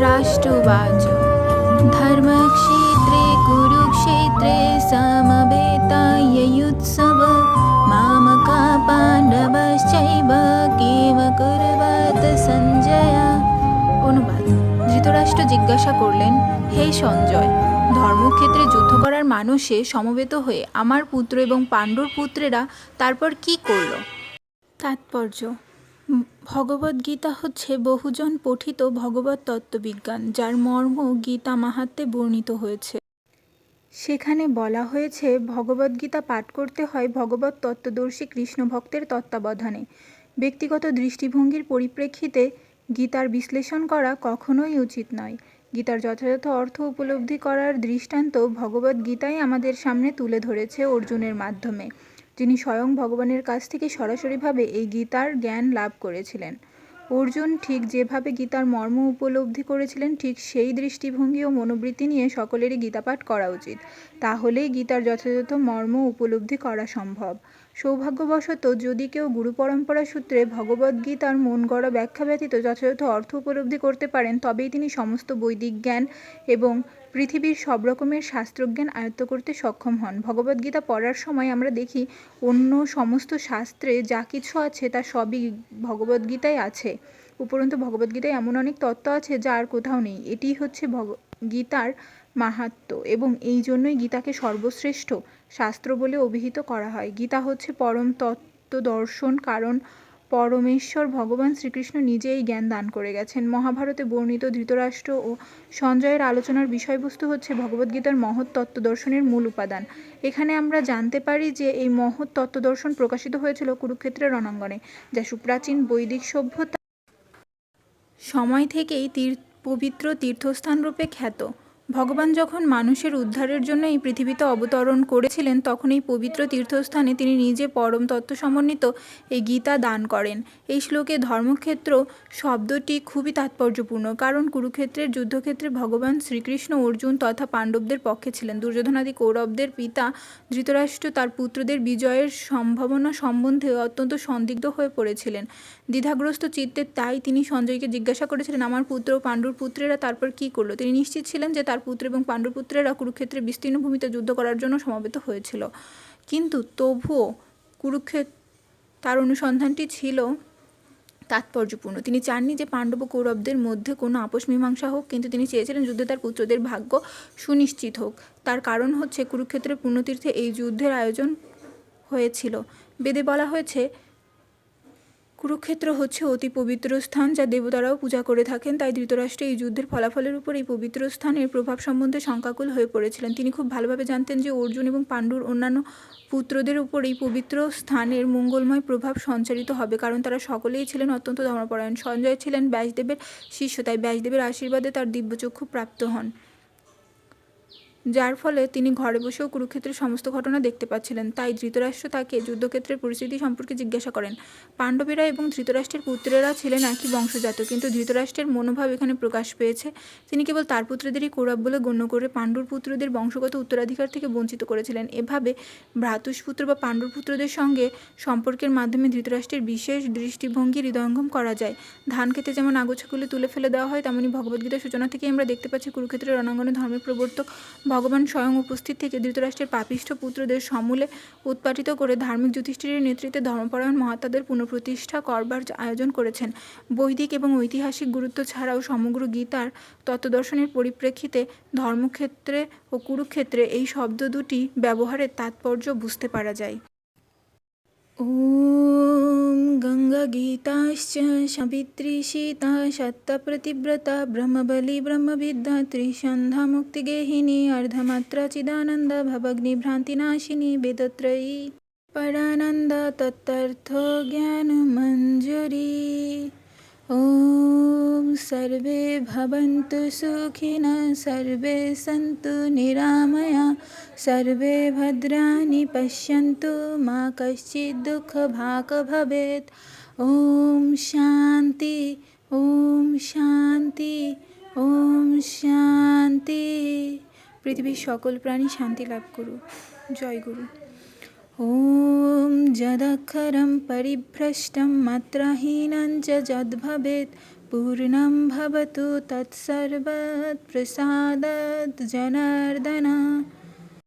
धृतराष्ट्रवाच धर्मक्षेत्रे, कुरुक्षेत्रे समवेतायुत्सव मामका পাণ্ডবশ্চৈব কিম কুরবাত সঞ্জয়া অনুবাদ ধৃতরাষ্ট্র জিজ্ঞাসা করলেন, হে সঞ্জয়, ধর্মক্ষেত্রে যুদ্ধ করার মানুষে সমবেত হয়ে আমার পুত্র এবং পাণ্ডুর পুত্রেরা তারপর কি করল? তাৎপর্য। ভগবদ্গীতা হচ্ছে বহুজন পঠিত ভগবত তত্ত্ববিজ্ঞান, যার মর্ম গীতা মাহাত্মে বর্ণিত হয়েছে। সেখানে বলা হয়েছে, ভগবদ্গীতা পাঠ করতে হয় ভগবত তত্ত্বদর্শী কৃষ্ণ ভক্তের তত্ত্বাবধানে। ব্যক্তিগত দৃষ্টিভঙ্গির পরিপ্রেক্ষিতে গীতার বিশ্লেষণ করা কখনোই উচিত নয়। গীতার যথাযথ অর্থ উপলব্ধি করার দৃষ্টান্ত ভগবদ্গীতাই আমাদের সামনে তুলে ধরেছে অর্জুনের মাধ্যমে। যিনি স্বয়ং ভগবানের কাছ থেকে সরাসরিভাবে এই গীতার জ্ঞান লাভ করেছিলেন। অর্জুন ঠিক যেভাবে গীতার মর্ম উপলব্ধি করেছিলেন, ঠিক সেই দৃষ্টিভঙ্গি ও মনোবৃত্তি নিয়ে সকলেরই গীতাপাঠ করা উচিত। তাহলেই গীতার যথাযথ মর্ম উপলব্ধি করা সম্ভব। সৌভাগ্যবশত যদি কেউ গুরু পরম্পরা সূত্রে ভগবদ্গীতার মন গড়া ব্যাখ্যা ব্যতীত যথাযথ অর্থ উপলব্ধি করতে পারেন, তবেই তিনি সমস্ত বৈদিক জ্ঞান এবং পৃথিবীর সব রকমের শাস্ত্রজ্ঞান আয়ত্ত করতে সক্ষম হন। ভগবদ্গীতা পড়ার সময় আমরা দেখি, অন্য সমস্ত শাস্ত্রে যা কিছু আছে তা সবই ভগবদ্গীতায় আছে। উপরন্তু ভগবদ্গীতায় এমন অনেক তত্ত্ব আছে যা আর কোথাও নেই। এটিই হচ্ছে ভগ গীতার মাহাত্ম্য এবং এই জন্যই গীতাকে সর্বশ্রেষ্ঠ শাস্ত্র বলে অভিহিত করা হয়। গীতা হচ্ছে পরম তত্ত্ব দর্শন কারণ পরমেশ্বর ভগবান শ্রীকৃষ্ণ নিজে এই জ্ঞান দান করে গেছেন। মহাভারতে বর্ণিত ধৃতরাষ্ট্র ও সঞ্জয়ের আলোচনার বিষয়বস্তু হচ্ছে ভগবদ্গীতার মহৎ তত্ত্ব দর্শনের মূল উপাদান। এখানে আমরা জানতে পারি যে এই মহৎ তত্ত্ব দর্শন প্রকাশিত হয়েছিল কুরুক্ষেত্রের রণাঙ্গনে, যা সুপ্রাচীন বৈদিক সভ্যতা সময় থেকেই তীর পবিত্র তীর্থস্থান রূপে খ্যাত। ভগবান যখন মানুষের উদ্ধারের জন্য এই পৃথিবীতে অবতরণ করেছিলেন, তখন এই পবিত্র তীর্থস্থানে তিনি নিজে পরম তত্ত্ব সমন্বিত এই গীতা দান করেন। এই শ্লোকে ধর্মক্ষেত্র শব্দটি খুবই তাৎপর্যপূর্ণ, কারণ কুরুক্ষেত্রের যুদ্ধক্ষেত্রে ভগবান শ্রীকৃষ্ণ, অর্জুন তথা পাণ্ডবদের পক্ষে ছিলেন। দুর্যোধনাদি কৌরবদের পিতা ধৃতরাষ্ট্র তার পুত্রদের বিজয়ের সম্ভাবনা সম্বন্ধে অত্যন্ত সন্দিগ্ধ হয়ে পড়েছিলেন। দ্বিধাগ্রস্ত চিত্তে তাই তিনি সঞ্জয়কে জিজ্ঞাসা করেছিলেন, আমার পুত্র পাণ্ডুর পুত্রেরা তারপর কী করল? তিনি নিশ্চিত ছিলেন যে তার পুত্র এবং পাণ্ডুর পুত্রেরা কুরুক্ষেত্রে বিস্তীর্ণ ভূমিতে যুদ্ধ করার জন্য সমবেত হয়েছিল। কিন্তু তবুও কুরুক্ষেত্র তার অনুসন্ধানটি ছিল তাৎপর্যপূর্ণ। তিনি চাননি যে পাণ্ডব কৌরবদের মধ্যে কোনো আপোষ মীমাংসা হোক, কিন্তু তিনি চেয়েছিলেন যুদ্ধে তার পুত্রদের ভাগ্য সুনিশ্চিত হোক। তার কারণ হচ্ছে কুরুক্ষেত্রের পুণ্যতীর্থে এই যুদ্ধের আয়োজন হয়েছিল। বেদে বলা হয়েছে কুরুক্ষেত্র হচ্ছে অতি পবিত্র স্থান যা দেবতারাও পূজা করে থাকেন, তাই ধৃতরাষ্ট্র এই যুদ্ধের ফলাফলের উপর এই পবিত্র স্থানের প্রভাব সম্বন্ধে শঙ্কাকুল হয়ে পড়েছিলেন। তিনি খুব ভালোভাবে জানতেন যে অর্জুন এবং পাণ্ডুর অন্যান্য পুত্রদের উপর এই পবিত্র স্থানের মঙ্গলময় প্রভাব সঞ্চারিত হবে, কারণ তারা সকলেই ছিলেন অত্যন্ত ধর্মপরায়ণ। সঞ্জয় ছিলেন ব্যাসদেবের শিষ্য, তাই ব্যাসদেবের আশীর্বাদে তার দিব্যচক্ষু প্রাপ্ত হন। যার ফলে তিনি ঘরে বসেও কুরুক্ষেত্রের সমস্ত ঘটনা দেখতে পাচ্ছিলেন। তাই ধৃতরাষ্ট্র তাকে যুদ্ধক্ষেত্রের পরিস্থিতি সম্পর্কে জিজ্ঞাসা করেন। পাণ্ডবেরা এবং ধৃতরাষ্ট্রের পুত্রেরা ছিলেন একই বংশজাত, কিন্তু ধৃতরাষ্ট্রের মনোভাব এখানে প্রকাশ পেয়েছে। তিনি কেবল তার পুত্রদেরই কৌরব বলে গণ্য করে পাণ্ডুর পুত্রদের বংশগত উত্তরাধিকার থেকে বঞ্চিত করেছিলেন। এভাবে ভ্রাতুষ্পুত্র বা পাণ্ডুর পুত্রদের সঙ্গে সম্পর্কের মাধ্যমে ধৃতরাষ্ট্রের বিশেষ দৃষ্টিভঙ্গি হৃদয়ঙ্গম করা যায়। ধান খেতে যেমন আগোছাগুলি তুলে ফেলে দেওয়া হয়, তেমনি ভগবদ্গীতার সূচনা থেকে আমরা দেখতে পাচ্ছি কুরুক্ষেত্রের রণাঙ্গনে ধর্মের প্রবর্তক ভগবান স্বয়ং উপস্থিত থেকে ধৃতরাষ্ট্রের পাপিষ্ঠ পুত্রদের সমূলে উৎপাটিত করে ধার্মিক যুধিষ্ঠিরের নেতৃত্বে ধর্মপরায়ণ মহাত্মাদের পুনঃপ্রতিষ্ঠা করবার আয়োজন করেছেন। বৈদিক এবং ঐতিহাসিক গুরুত্ব ছাড়াও সমগ্র গীতার তত্ত্বদর্শনের পরিপ্রেক্ষিতে ধর্মক্ষেত্রে ও কুরুক্ষেত্রে এই শব্দ দুটি ব্যবহারের তাৎপর্য বুঝতে পারা যায়। ॐ गङ्गागीताश्च सावित्री सीता सत्यप्रतिव्रता ब्रह्मबली ब्रह्मविद्या त्रिसन्धा मुक्तिगेहिनी अर्धमात्रा चिदानन्द भवग्निभ्रान्तिनाशिनी वेदत्रयी परानन्द तत्तर्थ ज्ञानमञ्जुरी ॐ सर्वे भवन्तु सुखिनः सर्वे सन्तु निरामया सर्वे भद्राणि पश्यन्तु मा कश्चित् दुःखभाग् भवेत् ॐ शान्ति ॐ शान्ति ॐ শান্তি পৃথিবীর সকল প্রাণী শান্তি লাভ করু জয় গুরু ॐ यदक्षरं परिभ्रष्टं मात्राहीनं च यद्भवेत् पूर्णं भवतु तत्सर्वत् प्रसादात् जनार्दन